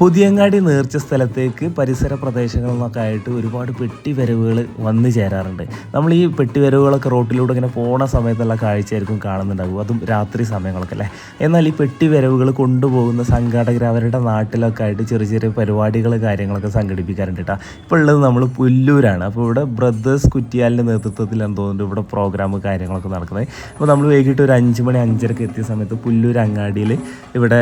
പുതിയങ്ങാടി നേർച്ച സ്ഥലത്തേക്ക് പരിസര പ്രദേശങ്ങളിൽ നിന്നൊക്കെ ആയിട്ട് ഒരുപാട് പെട്ടി വരവുകൾ വന്നു ചേരാറുണ്ട്. നമ്മൾ ഈ പെട്ടി വരവുകളൊക്കെ റോട്ടിലൂടെ ഇങ്ങനെ പോണ സമയത്തുള്ള കാഴ്ചയായിരിക്കും കാണുന്നുണ്ടാവും അതും രാത്രി സമയങ്ങളൊക്കെ അല്ലേ? എന്നാൽ ഈ പെട്ടി വരവുകൾ കൊണ്ടുപോകുന്ന സംഘാടകർ അവരുടെ നാട്ടിലൊക്കെ ആയിട്ട് ചെറിയ ചെറിയ പരിപാടികൾ കാര്യങ്ങളൊക്കെ സംഘടിപ്പിക്കാറുണ്ട് കേട്ടോ. ഇപ്പോൾ ഉള്ളത് നമ്മൾ പുല്ലൂരാണ്. അപ്പോൾ ഇവിടെ ബ്രദേഴ്സ് കുറ്റിയാലിന്റെ നേതൃത്വത്തിലാണ് തോന്നുന്നുണ്ട് ഇവിടെ പ്രോഗ്രാം കാര്യങ്ങളൊക്കെ നടക്കുന്നത്. അപ്പോൾ നമ്മൾ വൈകിട്ട് ഒരു അഞ്ച് മണി അഞ്ചരക്ക് എത്തിയ സമയത്ത് പുല്ലൂർ അങ്ങാടിയിൽ ഇവിടെ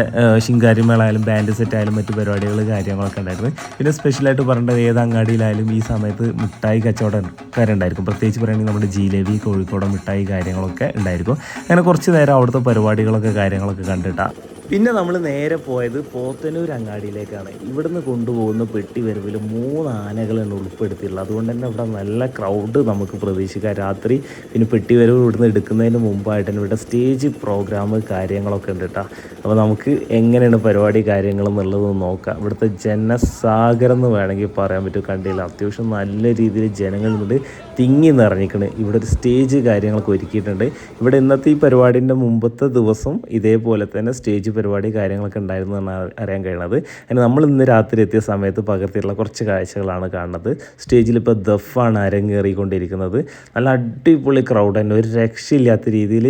ശിങ്കാരിമേളായാലും ബാൻഡ് സെറ്റ് ആയാലും മറ്റു പരിപാടികൾ കാര്യങ്ങളൊക്കെ ഉണ്ടായിരുന്നു. പിന്നെ സ്പെഷ്യലായിട്ട് പറയേണ്ടത് ഏത് അങ്ങാടിയിലായാലും ഈ സമയത്ത് മിഠായി കച്ചവടക്കാരുണ്ടായിരിക്കും പ്രത്യേകിച്ച് പറയുകയാണെങ്കിൽ നമ്മുടെ ജിലേബി കോഴിക്കോട് മിഠായി കാര്യങ്ങളൊക്കെ ഉണ്ടായിരിക്കും. അങ്ങനെ കുറച്ച് നേരം അവിടുത്തെ പരിപാടികളൊക്കെ കാര്യങ്ങളൊക്കെ കണ്ടിട്ടാ പിന്നെ നമ്മൾ നേരെ പോയത് പോത്തനൂർ അങ്ങാടിയിലേക്കാണ്. ഇവിടുന്ന് കൊണ്ടുപോകുന്ന പെട്ടി വരവിൽ മൂന്ന് ആനകളാണ് ഉൾപ്പെടുത്തിയുള്ളത് അതുകൊണ്ട് തന്നെ ഇവിടെ നല്ല ക്രൗഡ് നമുക്ക് പ്രതീക്ഷിക്കാം. രാത്രി പിന്നെ പെട്ടി വരവ് ഇവിടുന്ന് എടുക്കുന്നതിന് മുമ്പായിട്ട് തന്നെ ഇവിടെ സ്റ്റേജ് പ്രോഗ്രാം കാര്യങ്ങളൊക്കെ ഉണ്ട് കേട്ടോ അപ്പോൾ നമുക്ക് എങ്ങനെയാണ് പരിപാടി കാര്യങ്ങൾ എന്നുള്ളത് നോക്കാം. ഇവിടുത്തെ ജനസാഗരം എന്ന് വേണമെങ്കിൽ പറയാൻ പറ്റും. കണ്ടില്ല അത്യാവശ്യം നല്ല രീതിയിൽ ജനങ്ങളുണ്ട് തിങ്ങി നിറഞ്ഞിക്കണ് ഇവിടെ ഒരു സ്റ്റേജ് കാര്യങ്ങളൊക്കെ ഒരുക്കിയിട്ടുണ്ട്. ഇവിടെ ഇന്നത്തെ ഈ പരിപാടിന്റെ മുമ്പത്തെ ദിവസം ഇതേപോലെ തന്നെ സ്റ്റേജ് പരിപാടി കാര്യങ്ങളൊക്കെ ഉണ്ടായിരുന്നു എന്നാണ് അറിയാൻ കഴിയുന്നത്. അതിന് നമ്മൾ ഇന്ന് രാത്രി എത്തിയ സമയത്ത് പകർത്തിയിട്ടുള്ള കുറച്ച് കാഴ്ചകളാണ് കാണുന്നത്. സ്റ്റേജിൽ ഇപ്പോൾ ദഫാണ് അരങ്ങേറിക്കൊണ്ടിരിക്കുന്നത്. നല്ല അടിപൊളി ക്രൗഡ് തന്നെ. ഒരു രക്ഷയില്ലാത്ത രീതിയിൽ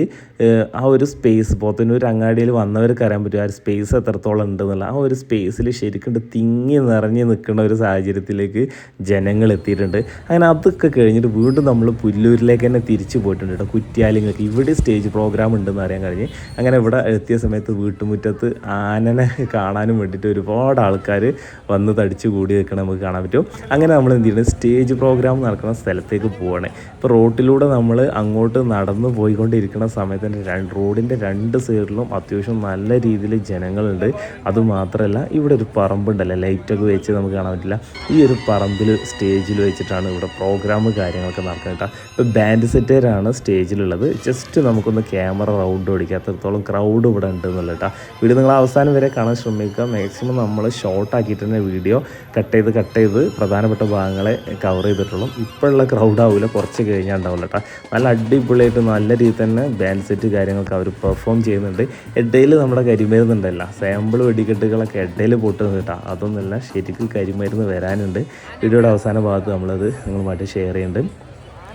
ആ ഒരു സ്പേസ് പോത്തന്നൂർ അങ്ങാടിയിൽ വന്നവർക്ക് അറിയാൻ പറ്റും ആ ഒരു സ്പേസ് എത്രത്തോളം ഉണ്ടെന്നുള്ള ആ ഒരു സ്പേസിൽ ശരിക്കും തിങ്ങി നിറഞ്ഞ് നിൽക്കുന്ന ഒരു സാഹചര്യത്തിലേക്ക് ജനങ്ങൾ എത്തിയിട്ടുണ്ട്. അങ്ങനെ അതൊക്കെ കഴിഞ്ഞിട്ട് വീണ്ടും നമ്മൾ പുല്ലൂരിലേക്ക് തന്നെ തിരിച്ചു പോയിട്ടുണ്ട് കേട്ടോ. കുറ്റ്യാലിങ്ങൾക്ക് ഇവിടെ സ്റ്റേജ് പ്രോഗ്രാം ഉണ്ടെന്ന് അറിയാൻ കഴിഞ്ഞ്. അങ്ങനെ ഇവിടെ എത്തിയ സമയത്ത് വീട്ടുമുറ്റത്ത് ആനനെ കാണാനും വേണ്ടിയിട്ട് ഒരുപാട് ആൾക്കാർ വന്ന് തടിച്ച് കൂടി നിൽക്കണം നമുക്ക് കാണാൻ പറ്റും. അങ്ങനെ നമ്മൾ എന്ത് ചെയ്യണം? സ്റ്റേജ് പ്രോഗ്രാം നടക്കുന്ന സ്ഥലത്തേക്ക് പോവുകയാണ് ഇപ്പോൾ റോട്ടിലൂടെ നമ്മൾ അങ്ങോട്ട് നടന്നു പോയിക്കൊണ്ടിരിക്കുന്ന സമയത്ത് തന്നെ രണ്ട് റോഡിന്റെ രണ്ട് സൈഡിലും അത്യാവശ്യം നല്ല രീതിയിൽ ജനങ്ങളുണ്ട്. അതുമാത്രമല്ല ഇവിടെ ഒരു പറമ്പുണ്ടല്ലോ. ലൈറ്റൊക്കെ വെച്ച് നമുക്ക് കാണാൻ പറ്റില്ല. ഈ ഒരു പറമ്പിൽ സ്റ്റേജിൽ വെച്ചിട്ടാണ് ഇവിടെ പ്രോഗ്രാം കാര്യങ്ങളൊക്കെ നടക്കുന്നത് കേട്ടോ. ഇപ്പോൾ ബാൻഡ് സെറ്റേരാണ് സ്റ്റേജിലുള്ളത്. ജസ്റ്റ് നമുക്കൊന്ന് ക്യാമറ റൗണ്ട് ഓടിക്കാത്തടത്തോളം ക്രൗഡ് ഇവിടെ ഉണ്ട് എന്നുള്ളത് കേട്ടോ. വീഡിയോ നിങ്ങൾ അവസാനം വരെ കാണാൻ ശ്രമിക്കുക. മാക്സിമം നമ്മൾ ഷോർട്ടാക്കിയിട്ട് തന്നെ വീഡിയോ കട്ട് ചെയ്ത് കട്ട് ചെയ്ത് പ്രധാനപ്പെട്ട ഭാഗങ്ങളെ കവർ ചെയ്തിട്ടുള്ളൂ. ഇപ്പോഴുള്ള ക്രൗഡ് ആവില്ല കുറച്ച് കഴിഞ്ഞാൽ ഉണ്ടാവില്ല കേട്ടോ നല്ല അടിപൊളിയായിട്ട് നല്ല രീതിയിൽ തന്നെ ബാൻഡ് സെറ്റ് കാര്യങ്ങളൊക്കെ അവർ പെർഫോം ചെയ്യുന്നുണ്ട്. ഇടയിൽ നമ്മുടെ കരിമരുന്നുണ്ടല്ല സാമ്പിൾ വെടിക്കെട്ടുകളൊക്കെ ഇടയിൽ പൊട്ടുന്നത് കേട്ടോ അതൊന്നുമല്ല ശരിക്കും കരിമരുന്ന് വരാനുണ്ട്. വീഡിയോയുടെ അവസാന ഭാഗത്ത് നമ്മളത് നിങ്ങളുമായിട്ട് ഷെയർ ചെയ്യുന്നുണ്ട്.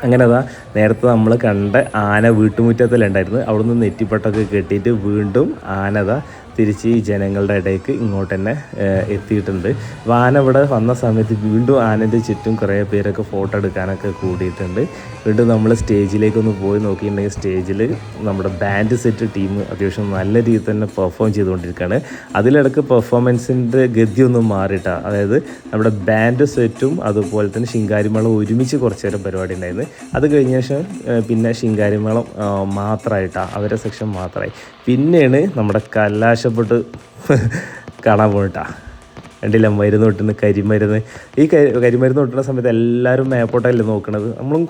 അങ്ങനെ അതാ നേരത്തെ നമ്മൾ കണ്ട ആന വീട്ടുമുറ്റത്തിലുണ്ടായിരുന്നു അവിടുന്ന് നെറ്റിപ്പട്ടൊക്കെ കെട്ടിയിട്ട് വീണ്ടും ആനത തിരിച്ച് ഈ ജനങ്ങളുടെ ഇടയ്ക്ക് ഇങ്ങോട്ട് തന്നെ എത്തിയിട്ടുണ്ട്. വാന ഇവിടെ വന്ന സമയത്ത് വീണ്ടും ആനന്റെ ചുറ്റും കുറേ പേരൊക്കെ ഫോട്ടോ എടുക്കാനൊക്കെ കൂടിയിട്ടുണ്ട്. വീണ്ടും നമ്മൾ സ്റ്റേജിലേക്കൊന്ന് പോയി നോക്കിയിട്ടുണ്ടെങ്കിൽ സ്റ്റേജിൽ നമ്മുടെ ബാൻഡ് സെറ്റ് ടീം അത്യാവശ്യം നല്ല രീതിയിൽ തന്നെ പെർഫോം ചെയ്തുകൊണ്ടിരിക്കുകയാണ് അതിലിടക്ക് പെർഫോമൻസിന്റെ ഗതിയൊന്നും മാറിയിട്ടാ. അതായത് നമ്മുടെ ബാൻഡ് സെറ്റും അതുപോലെ തന്നെ ശിങ്കാരിമേളം ഒരുമിച്ച് കുറച്ച് നേരം പരിപാടി ഉണ്ടായിരുന്നു. അത് കഴിഞ്ഞ ശേഷം പിന്നെ ശിങ്കാരിമേളം മാത്രമായിട്ടാണ് അവരെ സെക്ഷൻ മാത്രമായി പിന്നെയാണ് നമ്മുടെ കലാശപ്പെട്ട് കാണാൻ പോയിട്ടാ കണ്ടില്ല മരുന്ന് തൊട്ടുന്ന കരിമരുന്ന്. ഈ കരി കരിമരുന്ന് തൊട്ടുന്ന സമയത്ത് എല്ലാവരും മേപ്പോട്ടല്ലേ നോക്കണത്? നമ്മളും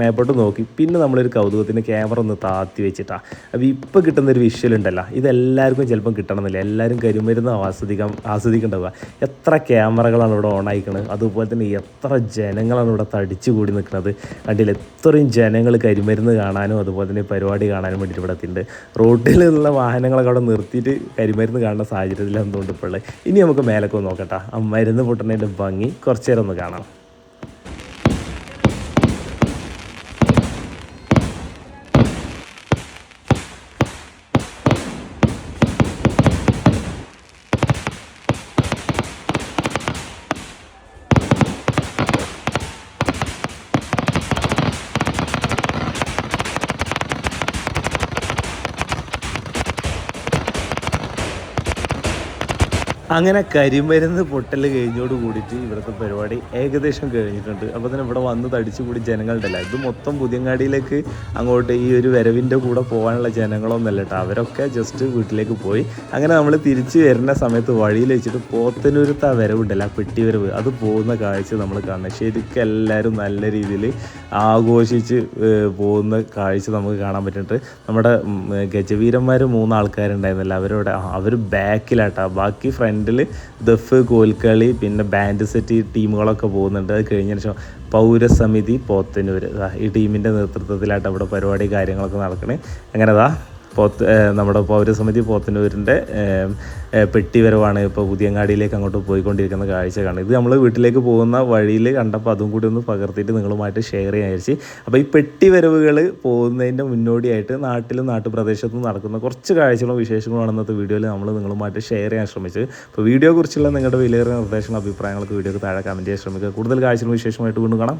മേപ്പോട്ട് നോക്കി. പിന്നെ നമ്മളൊരു കൗതുകത്തിന് ക്യാമറ ഒന്ന് താത്തി വെച്ചിട്ടാണ് അപ്പോൾ ഇപ്പോൾ കിട്ടുന്ന ഒരു വിഷ്വൽ ഉണ്ടല്ലോ ഇതെല്ലാവർക്കും ചിലപ്പം കിട്ടണമെന്നില്ല. എല്ലാവരും കരിമരുന്ന് ആസ്വദിക്കാൻ ആസ്വദിക്കേണ്ടതുക എത്ര ക്യാമറകളാണ് ഇവിടെ ഓൺ ആയിക്കണത് അതുപോലെ തന്നെ എത്ര ജനങ്ങളാണ് ഇവിടെ തടിച്ചു കൂടി നിൽക്കുന്നത് കണ്ടില്ല എത്രയും ജനങ്ങൾ കരിമരുന്ന് കാണാനും അതുപോലെ തന്നെ പരിപാടി കാണാനും വേണ്ടിയിട്ട് ഇവിടെ എത്തിയിട്ടുണ്ട്. റോഡിലുള്ള വാഹനങ്ങളൊക്കെ അവിടെ നിർത്തിയിട്ട് കരിമരുന്ന് കാണുന്ന സാഹചര്യത്തിൽ എന്തുകൊണ്ട് ഇപ്പോൾ ഇനി നമുക്ക് മേലൊക്കെ ഒന്ന് നോക്കട്ടെ. ആ മരുന്ന് പൊട്ടുന്നതിന്റെ ഭംഗി കുറച്ചു നേരം ഒന്ന് കാണാം. അങ്ങനെ കരിമരുന്ന് പൊട്ടൽ കഴിഞ്ഞോട് കൂടിയിട്ട് ഇവിടുത്തെ പരിപാടി ഏകദേശം കഴിഞ്ഞിട്ടുണ്ട്. അപ്പോൾ തന്നെ ഇവിടെ വന്ന് തടിച്ചു കൂടി ജനങ്ങളുണ്ടല്ല ഇത് മൊത്തം പുതിയങ്ങാടിയിലേക്ക് അങ്ങോട്ട് ഈ ഒരു വരവിന്റെ കൂടെ പോകാനുള്ള ജനങ്ങളൊന്നല്ല കേട്ടോ. അവരൊക്കെ ജസ്റ്റ് വീട്ടിലേക്ക് പോയി. അങ്ങനെ നമ്മൾ തിരിച്ച് വരുന്ന സമയത്ത് വഴിയിൽ വെച്ചിട്ട് പോത്തനൂരത്ത് ആ വരവുണ്ടല്ലോ ആ പെട്ടി വരവ്. അത് പോകുന്ന കാഴ്ച നമ്മൾ കാണുന്നത്. ശരിക്കും എല്ലാവരും നല്ല രീതിയിൽ ആഘോഷിച്ച് പോകുന്ന കാഴ്ച നമുക്ക് കാണാൻ പറ്റുന്നുണ്ട്. നമ്മുടെ ഗജവീരന്മാർ മൂന്നാൾക്കാരുണ്ടായിരുന്നല്ലോ. അവരോട് അവർ ബാക്കിലാട്ടോ ബാക്കി ഫ്രണ്ടിൽ ദഫ് കോൽക്കളി പിന്നെ ബാൻഡ് സെറ്റ് ടീമുകളൊക്കെ പോകുന്നുണ്ട്. അത് കഴിഞ്ഞതിന് ശേഷം പൗരസമിതി പോത്തന്നൂർ ഈ ടീമിന്റെ നേതൃത്വത്തിലായിട്ട് അവിടെ പരിപാടി കാര്യങ്ങളൊക്കെ നടക്കണേ. അങ്ങനെ ദാ പോത്ത് നമ്മുടെ പൗരസമിതി പോത്തന്നൂരിന്റെ പെട്ടി വരവാണ് ഇപ്പോൾ പുതിയങ്ങാടിയിലേക്ക് അങ്ങോട്ട് പോയിക്കൊണ്ടിരിക്കുന്ന കാഴ്ച കാണുന്നത് ഇത് നമ്മൾ വീട്ടിലേക്ക് പോകുന്ന വഴിയിൽ കണ്ടപ്പോൾ അതും കൂടി ഒന്ന് പകർത്തിയിട്ട് നിങ്ങളുമായിട്ട് ഷെയർ ചെയ്യാൻ വിചാരിച്ച്. അപ്പോൾ ഈ പെട്ടി വരവുകൾ പോകുന്നതിന്റെ മുന്നോടിയായിട്ട് നാട്ടിലും നാട്ടുപ്രദേശത്തും നടക്കുന്ന കുറച്ച് കാഴ്ചകളും വിശേഷങ്ങളുമാണ് ഇന്നത്തെ വീഡിയോയിൽ നമ്മൾ നിങ്ങളുമായിട്ട് ഷെയർ ചെയ്യാൻ ശ്രമിച്ചത്. അപ്പോൾ വീഡിയോ കുറിച്ചുള്ള നിങ്ങളുടെ വിലയേറിയ നിർദ്ദേശങ്ങളും അഭിപ്രായങ്ങളൊക്കെ വീഡിയോക്ക് താഴെ കമന്റ് ചെയ്യാൻ ശ്രമിക്കുക. കൂടുതൽ കാഴ്ചകളും വിശേഷമായിട്ട് വീണ്ടും കാണാം.